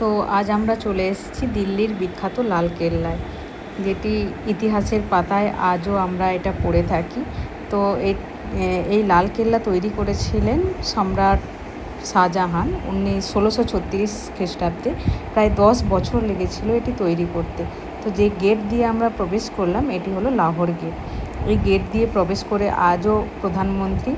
তো আজ আমরা চলে এসেছি দিল্লির বিখ্যাত লাল কেল্লায়, যেটি ইতিহাসের পাতায় আজও আমরা এটা পড়ে থাকি। তো এই লাল কেল্লা তৈরি করেছিলেন সম্রাট শাহজাহান উনি ষোলোশো ছত্রিশ খ্রিস্টাব্দে। প্রায় দশ বছর লেগেছিল এটি তৈরি করতে। তো যে গেট দিয়ে আমরা প্রবেশ করলাম এটি হলো লাহোর গেট। এই গেট দিয়ে প্রবেশ করে আজও প্রধানমন্ত্রী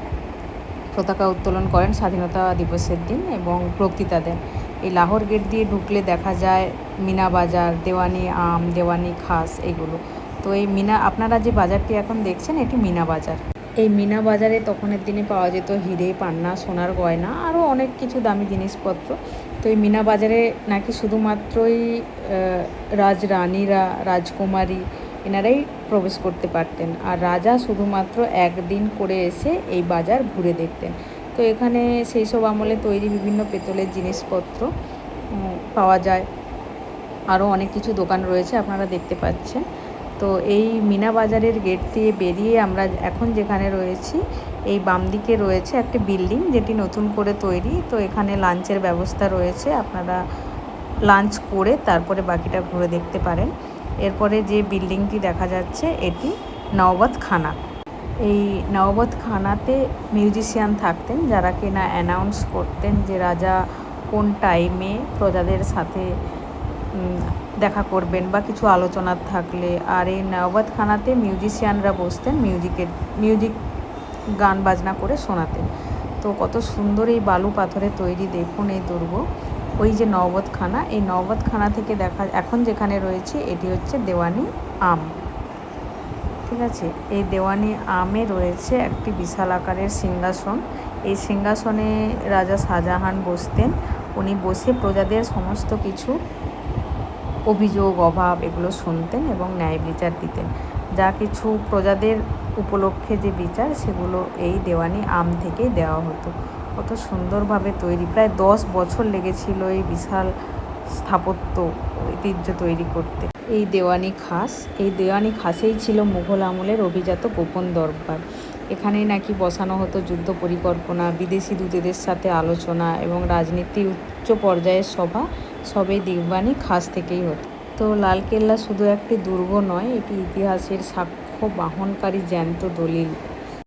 পতাকা উত্তোলন করেন স্বাধীনতা দিবসের দিন এবং বক্তৃতা দেন। এই লাহোর গেট দিয়ে ঢুকলে দেখা যায় মিনা বাজার, দেওয়ানি আম, দেওয়ানি খাস এগুলো। তো এই মিনা, আপনারা যে বাজারটি এখন দেখছেন, এটি মিনা বাজার। এই মিনা বাজারে তখনের দিনে পাওয়া যেত হিরে, পান্না, সোনার গয়না, আরও অনেক কিছু দামি জিনিসপত্র। তো এই মিনা বাজারে নাকি শুধুমাত্রই রাজরানীরা, রাজকুমারী এনারাই প্রবেশ করতে পারতেন। আর রাজা শুধুমাত্র একদিন করে এসে এই বাজার ঘুরে দেখতেন। তো এখানে সেই সব আমলে তৈরি বিভিন্ন পেতলের জিনিসপত্র পাওয়া যায়। আরও অনেক কিছু দোকান রয়েছে, আপনারা দেখতে পাচ্ছেন। তো এই মিনা বাজারের গেট দিয়ে বেরিয়ে আমরা এখন যেখানে রয়েছি, এই বাম দিকে রয়েছে একটি বিল্ডিং যেটি নতুন করে তৈরি। তো এখানে লাঞ্চের ব্যবস্থা রয়েছে, আপনারা লাঞ্চ করে তারপরে বাকিটা ঘুরে দেখতে পারেন। এরপরে যে বিল্ডিংটি দেখা যাচ্ছে, এটি নওবত খানা এই নওবত খানাতে মিউজিশিয়ান থাকতেন যারা কিনা অ্যানাউন্স করতেন যে রাজা কোন টাইমে প্রজাদের সাথে দেখা করবেন বা কিছু আলোচনা থাকলে। আর এই নওবত খানাতে মিউজিশিয়ানরা বসতেন, মিউজিকের, মিউজিক গান বাজনা করে শোনাতেন। তো কত সুন্দর এই বালু পাথরে তৈরি দেখুন এই দুর্গ। ওই যে নওবতখানা এই নওবতখানা থেকে দেখা, এখন যেখানে রয়েছে, এটি হচ্ছে দেওয়ানি আম। ঠিক আছে? এই দেওয়ানি আমে রয়েছে একটি বিশাল আকারের সিংহাসন। এই সিংহাসনে রাজা শাহজাহান বসতেন। উনি বসে প্রজাদের সমস্ত কিছু অভিযোগ, অভাব এগুলো শুনতেন এবং ন্যায় বিচার দিতেন। যা কিছু প্রজাদের উপলক্ষে যে বিচার, সেগুলো এই দেওয়ানি আম থেকেই দেওয়া হতো। কত সুন্দরভাবে তৈরি। প্রায় দশ বছর লেগেছিল এই বিশাল স্থাপত্য ঐতিহ্য তৈরি করতে। এই দেওয়ানি খাস। এই দেওয়ানি খাসেই ছিল মুঘল আমলের অভিজাত গোপন দরবার। এখানেই নাকি বসানো হতো যুদ্ধ পরিকল্পনা, বিদেশি দূতেদের সাথে আলোচনা এবং রাজনীতির উচ্চ পর্যায়ের সভা। সবই দিগবাণী খাস থেকেই হতো। তো লালকেল্লা শুধু একটি দুর্গ নয়, এটি ইতিহাসের সাক্ষ্য বাহনকারী জ্যান্ত দলিল।